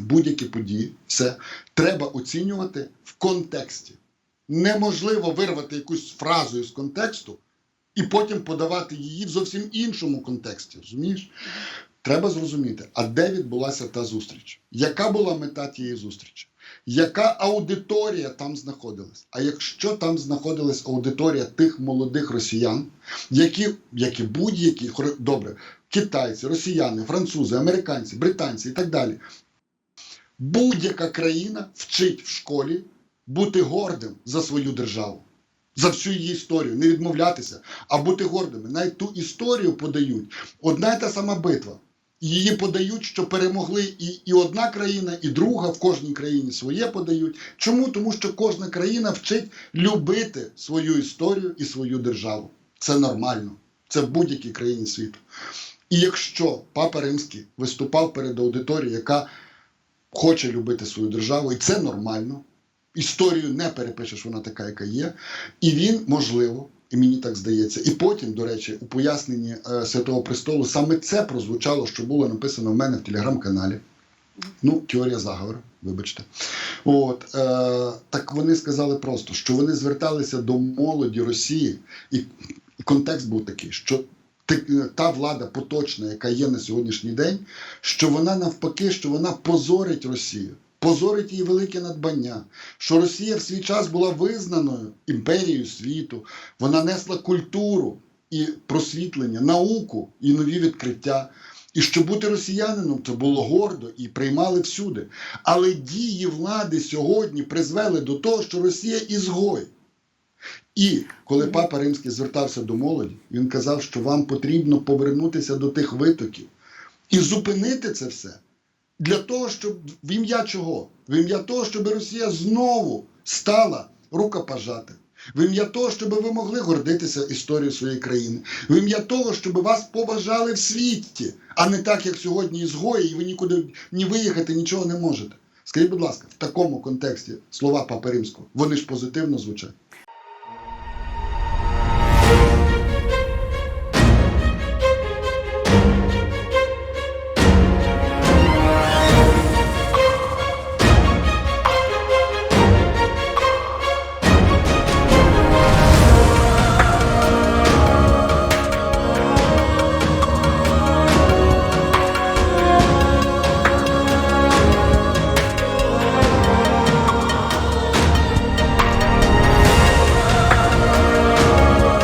будь-які події, все треба оцінювати в контексті. Неможливо вирвати якусь фразу із контексту і потім подавати її в зовсім іншому контексті. Розумієш? Треба зрозуміти, а де відбулася та зустріч? Яка була мета тієї зустрічі? Яка аудиторія там знаходилась? А якщо там знаходилась аудиторія тих молодих росіян, які, як і будь-які, добре, китайці, росіяни, французи, американці, британці і так далі, будь-яка країна вчить в школі бути гордим за свою державу, за всю її історію, не відмовлятися, а бути гордими. Навіть ту історію подають. Одна й та сама битва. Її подають, що перемогли і, і одна країна, і друга в кожній країні своє подають. Чому? Тому що кожна країна вчить любити свою історію і свою державу. Це нормально. Це в будь-якій країні світу. І якщо папа Римський виступав перед аудиторією, яка хоче любити свою державу, і це нормально. Історію не перепишеш, вона така, яка є. І він, можливо, і мені так здається, і потім, до речі, у поясненні е, Святого Престолу саме це прозвучало, що було написано в мене в телеграм-каналі. Ну, теорія заговору, вибачте. От, е, так вони сказали просто, що вони зверталися до молоді Росії, і, контекст був такий, що та влада поточна, яка є на сьогоднішній день, що вона навпаки, що вона позорить Росію, позорить її велике надбання, що Росія в свій час була визнаною імперією світу, вона несла культуру і просвітлення, науку і нові відкриття. І що бути росіянином це було гордо і приймали всюди. Але дії влади сьогодні призвели до того, що Росія ізгой. І коли папа Римський звертався до молоді, він казав, що вам потрібно повернутися до тих витоків і зупинити це все для того, щоб в ім'я чого? В ім'я того, щоб Росія знову стала рукопожати. В ім'я того, щоб ви могли гордитися історією своєї країни. В ім'я того, щоб вас поважали в світі, а не так, як сьогодні ізгої, і ви нікуди ні виїхати, нічого не можете. Скажіть, будь ласка, в такому контексті слова Папи Римського, вони ж позитивно звучать.